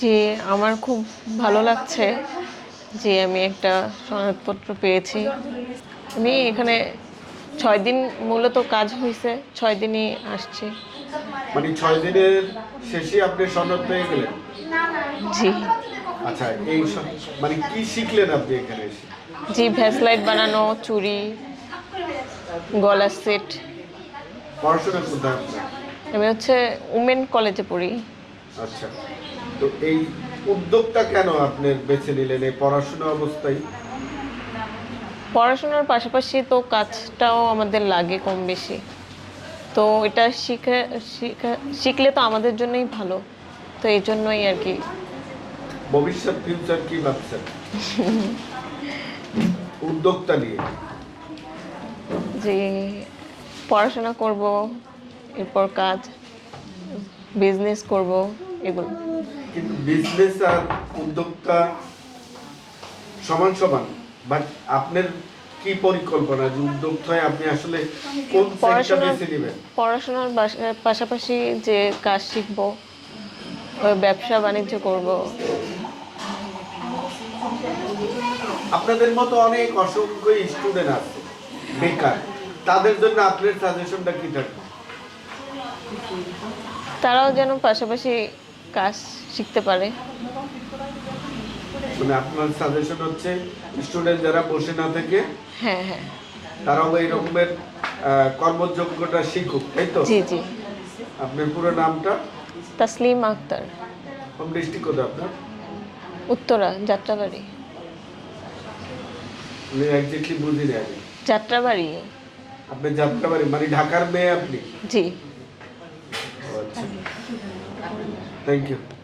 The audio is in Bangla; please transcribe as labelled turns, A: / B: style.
A: যে আমার খুব ভালো লাগছে যে আমি একটা সনদপত্র পেয়েছি। আমি এখানে ছয় দিন মূলত কাজ হয়েছে ছয় দিনই আসছি।
B: মানে ছয় দিনের শেষে আপনি সনদ পেয়ে গেলেন?
A: জি।
B: আচ্ছা এই মানে কি শিখলেন আপনি এখানে এসে?
A: জি ভ্যাসলাইট বানানো চুড়ি গলার সেট।
B: পড়াশোনা কোথায়
A: আমি হচ্ছে উমেন কলেজে পড়ি।
B: আচ্ছা। তো এই উদ্যোগটা কেন আপনি বেছে নিলেন? এই পড়াশোনা অবস্থায়?
A: পড়াশোনার পাশাপাশি তো কাজটাও আমাদের লাগে কম বেশি। তো এটা শিখে শিখে শিখলে তো আমাদের জন্যই ভালো। তো এই জন্যই আর কি।
B: ভবিষ্যৎ ফিউচার কি ভাবছেন? উদ্যোগটা নিয়ে।
A: যে পড়াশোনা করব এরপর কাজ বিজনেস করব এগুলো।
B: কিন্তু বিজনেস আর উদ্যোক্তা সমান সমান বাট আপনার কি পরিকল্পনা যে উদ্যোক্তায় আপনি আসলে কোন সেক্টর বেছে নেবেন?
A: পড়াশোনার পাশাপাশি যে কাজ শিখব ব্যবসা বাণিজ্য করব।
B: আপনাদের মতো অনেক অসংখ্য স্টুডেন্ট আছে বেকার। তাদের জন্য আপনার সাজেশনটা কি থাকবে?
A: তারাও যেন পাশাপাশি কাজ শিখতে পারে।
B: মানে আপনার সাজেশন হচ্ছে স্টুডেন্ট যারা বসে না থেকে
A: হ্যাঁ হ্যাঁ।
B: তারাও এই রকমের আহ, কর্মযোগ্যতা শিখুক তাই তো?
A: জি জি।
B: আপনার পুরো নামটা?
A: তাসলিম আক্তার।
B: হোম ডিস্ট্রিক্ট কোথায় আপনার?
A: উত্তরা যাত্রাবাড়ি।
B: আমি একজাক্টলি বুঝি না আমি
A: যাত্রাবাড়ি।
B: আপনি যাত্রাবাড়ি মানে ঢাকার মেয়ে আপনি?
A: জি।
B: আচ্ছা। Thank you.